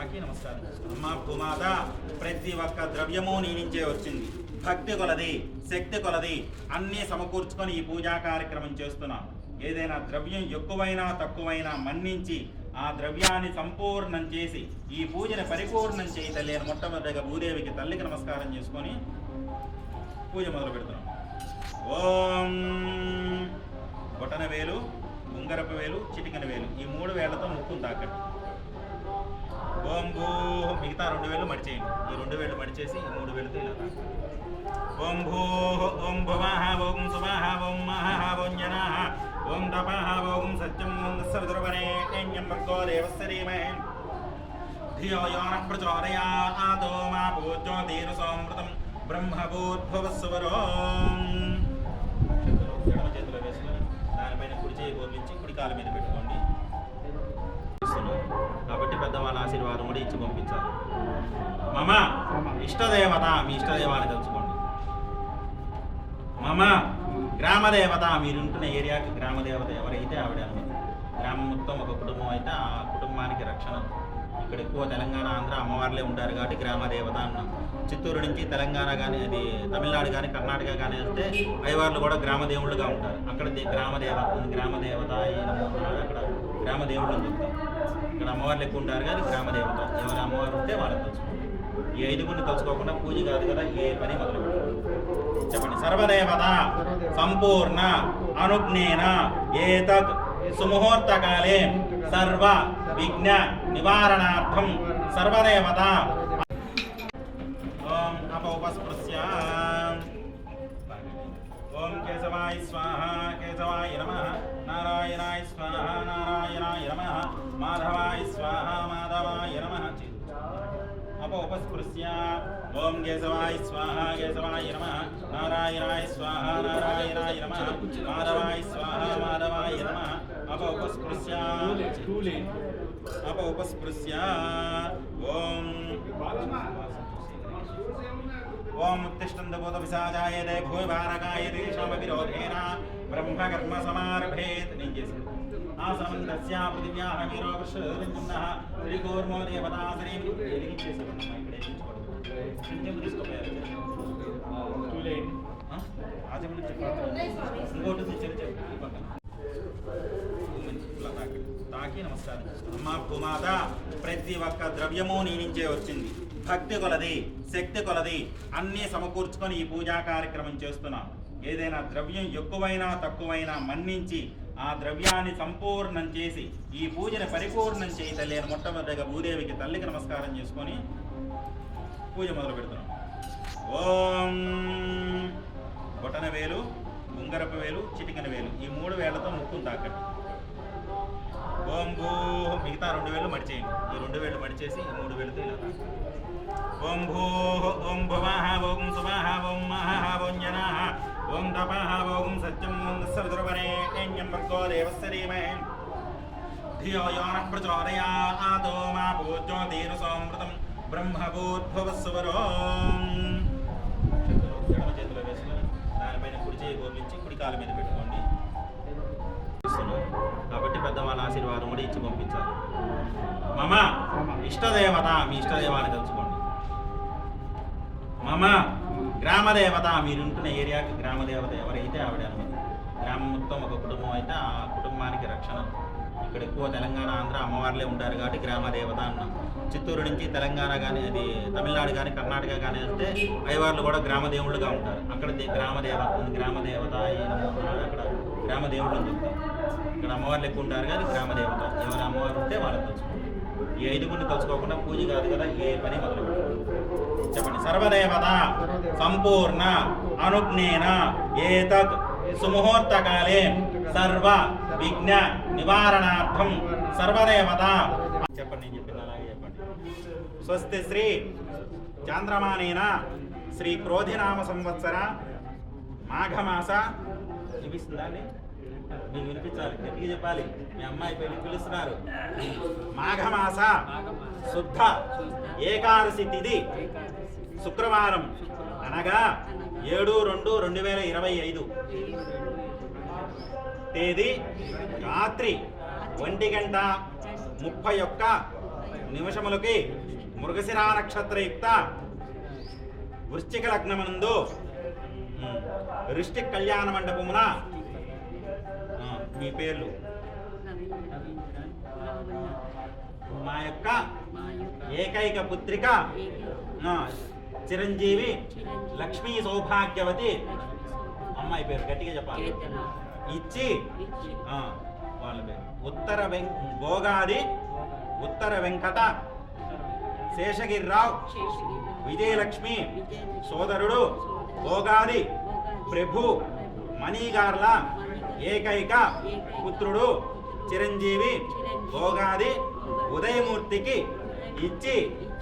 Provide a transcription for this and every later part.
అమ్మకి నమస్కారం. అమ్మ కుమాత ప్రతి ఒక్క ద్రవ్యము నీ నుంచే వచ్చింది. భక్తి కొలది శక్తి కొలది అన్నీ సమకూర్చుకొని ఈ పూజా కార్యక్రమం చేస్తున్నాం. ఏదైనా ద్రవ్యం ఎక్కువైనా తక్కువైనా మన్నించి ఆ ద్రవ్యాన్ని సంపూర్ణం చేసి ఈ పూజని పరిపూర్ణం చేయి తల్లి అని మొట్టమొదటిగా భూదేవికి తల్లికి నమస్కారం చేసుకొని పూజ మొదలు పెడుతున్నాం. ఓం బొటన వేలు ఉంగరపు వేలు చిటికన వేలు ఈ మూడు వేళ్ళతో ముక్కును తాకండి. ఓం భూ మిగతా రెండు వేలు మడిచేయండి ఈ రెండు వేలు మడిచేసి ఈ మూడు వేలతో ఇలా ఓం భూ ఓం భువః ఓం సుమః ఓం మహః ఓం జనః ఓం తపః ఓం సత్యం ఓం సవితుర్వరే కన్యం భర్గో దేవస్య ధియో యోన న ప్రచోదయాదో మా పూజ్యో తీరసోమృతం బ్రహ్మభూద్భవస్వరో ఎడమ చేతిలో వేసుకొని దానిపైన కుడి చేయి కుడి కాలు మీద పెట్టుకోండి. వాళ్ళ ఆశీర్వాదం కూడా ఇచ్చి పంపించాలి మమ ఇష్టదేవత మీ ఇష్టదేవాన్ని తెలుసుకోండి. మమ గ్రామదేవత మీరుంటున్న ఏరియాకి గ్రామదేవత ఎవరైతే ఆవిడ అనుమతి గ్రామం మొత్తం ఒక కుటుంబం అయితే ఆ కుటుంబానికి రక్షణ. ఇక్కడ ఎక్కువ తెలంగాణ ఆంధ్ర అమ్మవార్లే ఉంటారు కాబట్టి గ్రామదేవత అన్నాం. చిత్తూరు నుంచి తెలంగాణ కానీ అది తమిళనాడు కానీ కర్ణాటక కానీ వెళ్తే అయ్యవార్లు కూడా గ్రామదేవుళ్ళుగా ఉంటారు. అక్కడ గ్రామదేవత గ్రామదేవత ఈ అక్కడ గ్రామదేవుళ్ళు అని చెప్తాం ఇక్కడ అమ్మవార్లు ఎక్కువ ఉంటారు కానీ గ్రామదేవత ఎవరు అమ్మవారు ఉంటే వాళ్ళని తలుచుకోండి ఈ ఐదుగురిని తలుచుకోకుండా పూజ కాదు కదా ఏ పని మొదలు చెప్పండి. సర్వదేవత సంపూర్ణ అనుజ్ఞేన ఏతత్ సుముహూర్తకాలే సర్వ విఘ్న నివారణార్థం సర్వదేవత. ఓం అపౌపస్పృశ్య ఓం కేశవాయ స్వాహ కేశవాయ నమ నారాయణాయ స్వాహ నారాయణాయ నమ. మాధవాయ స్వాహ మాధవాయ నమ అప ఉపస్పృశ్య. ఓం కేశవాయ స్వాహ కేశవాయ నమ నారాయణాయ స్వాహ నారాయణాయ నమ మాధవాయ స్వాహ మాధవాయ నమ అప ఉపస్పృశ్య. అప ఉపస్పృశ్య. ఓం. ఓం ఉత్తిష్టంత భూత విశాజాయతే భూమి భారకాయతే శ్రమ విరోధేన బ్రహ్మకర్మ సమారభేత్. నేను చేసింది ఆసనం తస్యా పృథివ్యాహ వీరో దేవతా శ్రీ ఇక్కడ తీసుకోపోయారు ఆ? ఆచమనం నుంచి ఇంకోటి పక్కన. తాకి నమస్కారం చేసుకోండి. అమ్మా ప్రతి ఒక్క ద్రవ్యము నీ నుంచే వచ్చింది భక్తి కొలది శక్తి కొలది అన్నీ సమకూర్చుకొని ఈ పూజా కార్యక్రమం చేస్తున్నాం ఏదైనా ద్రవ్యం ఎక్కువైనా తక్కువైనా మన్నించి ఆ ద్రవ్యాన్ని సంపూర్ణం చేసి ఈ పూజని పరిపూర్ణం చేయి మొట్టమొదటిగా భూదేవికి తల్లికి నమస్కారం చేసుకొని పూజ మొదలు పెడుతున్నాం. ఓం బొటన వేలు ఉంగరపు వేలు చిటికన వేలు ఈ మూడు వేళ్ళతో ముక్కును తాకండి. ఓం భూ మిగతా రెండు వేలు మడిచేయండి. ఈ రెండు వేలు మడిచేసి ఈ మూడు వేలతో ఇలా ఓం భూ ఓం భువ ఓం సుమః ఓం మహ ఓం జనా ఓం తపః ఓం సత్యం ఓం సవితుర్వరే కన్యం భర్గో దేవస్య ధీమహి. ధియో యో న ప్రచోదయాదో మా పూజ్యో తీరసోమృతం బ్రహ్మభూద్భవస్వరో ఎడమ చేతిలో వేసుకొని దానిపైన కుడి చేయి గోపించి కుడి కాలు మీద పెట్టుకోండి. కాబట్టి పెద్దవాళ్ళ ఆశీర్వాదం కూడా ఇచ్చి పంపించాలి. మమ ఇష్టదేవత మీ ఇష్టదేవాన్ని తెలుసుకోండి. మమ గ్రామదేవత మీరుంటున్న ఏరియాకి గ్రామదేవత ఎవరైతే ఆవిడ అనుమతి గ్రామం మొత్తం ఒక కుటుంబం అయితే ఆ కుటుంబానికి రక్షణ. ఇక్కడ ఎక్కువ తెలంగాణ ఆంధ్ర అమ్మవార్లే ఉంటారు కాబట్టి గ్రామదేవత అన్నాం. చిత్తూరు నుంచి తెలంగాణ కానీ అది తమిళనాడు కానీ కర్ణాటక కానీ వెళ్తే అయ్యవార్లు కూడా గ్రామదేవుళ్ళుగా ఉంటారు. అక్కడ గ్రామదేవత గ్రామదేవత అక్కడ గ్రామదేవుళ్ళు అని చెప్తాం ఇక్కడ అమ్మవార్లు ఎక్కువ ఉంటారు కానీ గ్రామదేవత. ఎవరు అమ్మవారు ఉంటే వాళ్ళని తలుచుకోండి ఈ ఐదుగురిని తలుచుకోకుండా పూజ కాదు కదా ఏ పని మొదలు చెప్పండి సర్వదేవత సంపూర్ణ అనుజ్ఞేన ఏతత్ సుముహూర్తకాలే సర్వ విఘ్న నివారణార్థం. సర్వదేవత చెప్పండి నేను చెప్పింది అలాగే చెప్పండి. స్వస్తి శ్రీ చాంద్రమానేన శ్రీ క్రోధినామ సంవత్సర మాఘమాస. వినిపిస్తుందా అండి వినిపించాలి గట్టిగా చెప్పాలి. మీ అమ్మాయి పెళ్ళి పిలుస్తున్నారు. మాఘమాస శుద్ధ ఏకాదశి తిథి శుక్రవారం అనగా ఏడు రెండు రెండు వేల ఇరవై ఐదు. తేదీ రాత్రి ఒంటి గంట ముప్పై ఒక్క నిమిషములకి మృగశిరా నక్షత్రయుక్త వృశ్చిక లగ్నమందు వృష్టి కళ్యాణ మండపమున మీ పేర్లు? మా యొక్క ఏకైక పుత్రిక. చిరంజీవి. లక్ష్మీ సౌభాగ్యవతి. అమ్మాయి పేరు గట్టిగా చెప్పాలి. ఇచ్చి. వాళ్ళ పేరు. ఉత్తర వెం భోగాది. ఉత్తర వెంకట. శేషగిరిరావు. విజయలక్ష్మి. సోదరుడు. భోగాది. ప్రభు. మణిగార్ల. ఏకైక పుత్రుడు చిరంజీవి భోగాది ఉదయమూర్తికి ఇచ్చి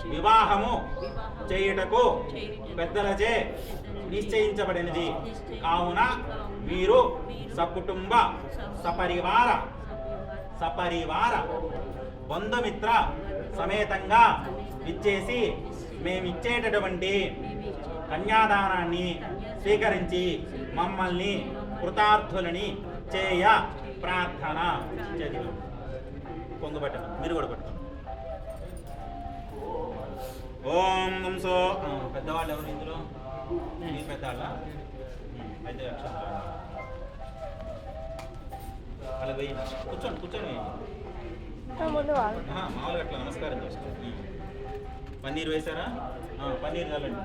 వివాహము చేయుటకు పెద్దలచే నిశ్చయించబడినది. కావున మీరు సకుటుంబ సపరివార సపరివార బంధుమిత్ర సమేతంగా ఇచ్చేసి మేమిచ్చేటటువంటి కన్యాదానాన్ని స్వీకరించి మమ్మల్ని కృతార్థులని చేయ ప్రార్థన. చదివి పొంగుబట్టను మీరు కూడా పట్టుకోండి ఓం వంశో పెద్దవాళ్ళు ఎవరు ఇందులో? మీరు పెద్దవాళ్ళ? అయితే అలా పోయి కూర్చోండి కూర్చొని మామూలుగా అట్లా నమస్కారం చేసుకోండి పన్నీర్ వేశారా? పన్నీర్ కాలండి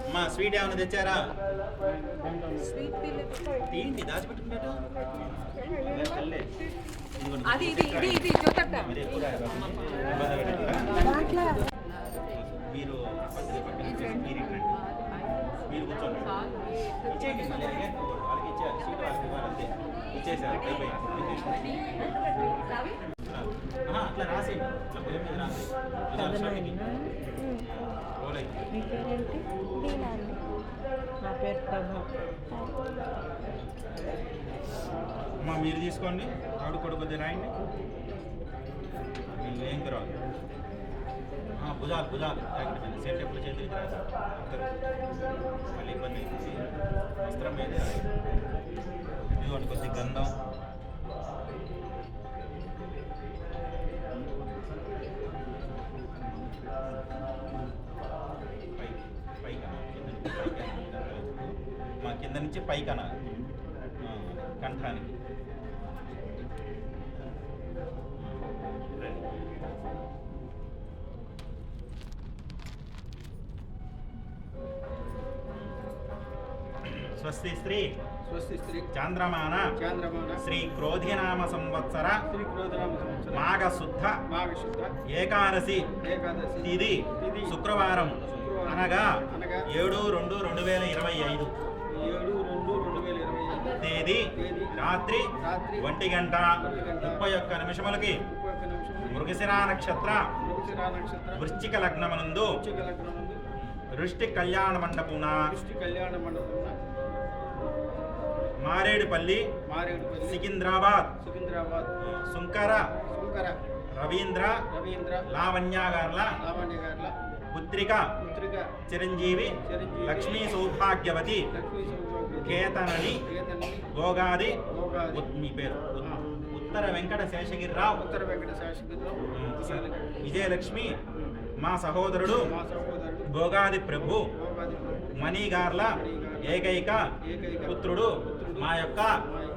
అమ్మా స్వీట్ ఏమైనా తెచ్చారా? ఏంటి దాచిపెట్టుకున్నట్టు అది ఇది ఇది ఇది చూడట మరి మీరు కూర్చోండి. ఇచ్చేయండి మళ్ళీ. వాళ్ళకి వాళ్ళకి ఇవ్వాలి అంతే. ఇచ్చేసారు అయిపోయింది. అట్లా రాసేయండి అట్లా పేరు మీద రాసేయండి రోల్ అయితే మీ పేరేంటి? నా పేరు ప్రభా. అమ్మా మీరు తీసుకోండి. ఆవిడ కొడుకు రాయండి. మీరు ఏం రాదు భుజాలు భుజాలు. జాగ్రత్త సెట్ ఎప్పుడు చేతికి రాదు. మళ్ళీ ఇబ్బంది వస్త్రం మీద. ఇదిగోండి కొద్ది గంధం. కింద నుంచి పైకన. ఆ, కంఠానికి. స్వస్తి స్త్రీ. స్వస్తి స్త్రీ. చాంద్రమాన. చాంద్రమాన. శ్రీ క్రోధినామ సంవత్సర. శ్రీ క్రోధరామ సంవత్సరం. మాఘ శుద్ధ మాఘ శుద్ధ ఏకాదశి. ఏకాదశి తిది. శుక్రవారం. శుక్రవారం. అనగా అనగా ఏడు రెండు రెండు వేల ఇరవై ఐదు. తేదీ? రాత్రి ఒంటి గంట ముప్పై ఒక్క నిమిషములకి. మృగశిరా నక్షత్ర వృశ్చిక లగ్నమనందు వృష్టి కళ్యాణ మండపున మారేడుపల్లి సికింద్రాబాద్ సుంకర రవీంద్ర రవీంద్ర లావణ్యాగార్ల లావణ్య గార్ల పుత్రిక పుత్రిక చిరంజీవి లక్ష్మీ సౌభాగ్యవతి కేతనని కేతని భోగాది మీ పేరు. ఉత్- ఉత్తర వెంకట శేషగిరిరావు. ఉత్తర వెంకట శాశ్వతం విజయలక్ష్మి మా సహోదరుడు. భోగాది ప్రభు. మణిగార్ల ఏకైక పుత్రుడు. మా యొక్క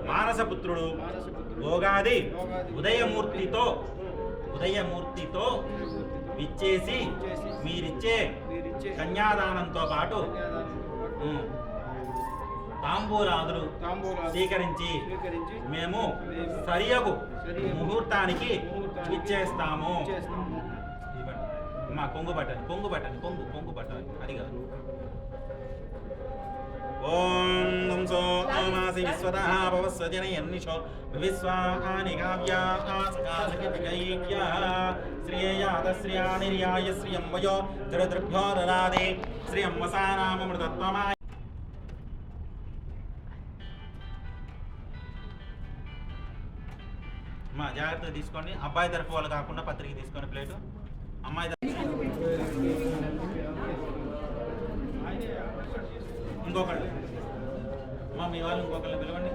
మానస పుత్రుడు. మానసపుత్రుడు భోగాది ఉదయమూర్తితో ఉదయమూర్తితో విచ్చేసి మీరిచ్చే కన్యాదానంతో పాటు తాంబూలాదులు తాంబూలాలు స్వీకరించి మేము సరియగు ముహూర్తానికి ఇచ్చేస్తాము. అమ్మా కొంగు బట్టని కొంగు బట్టని కొంగు కొంగు బట్టని అది కాదు ఓం వంశో ఓమాసి విశ్వతః భవస్వ జనయన్నిషో విశ్వాని కావ్యా శ్రియా నిర్యాయ శ్రియం దృదృభ్యో దదాదే శ్రియం జాగ్రత్త తీసుకోండి అబ్బాయి తరఫు వాళ్ళు కాకుండా పత్రిక తీసుకోండి ప్లేటు. అమ్మాయి ఇంకొకళ్ళు. మా మీ వాళ్ళు ఇంకొకళ్ళు పిలవండి.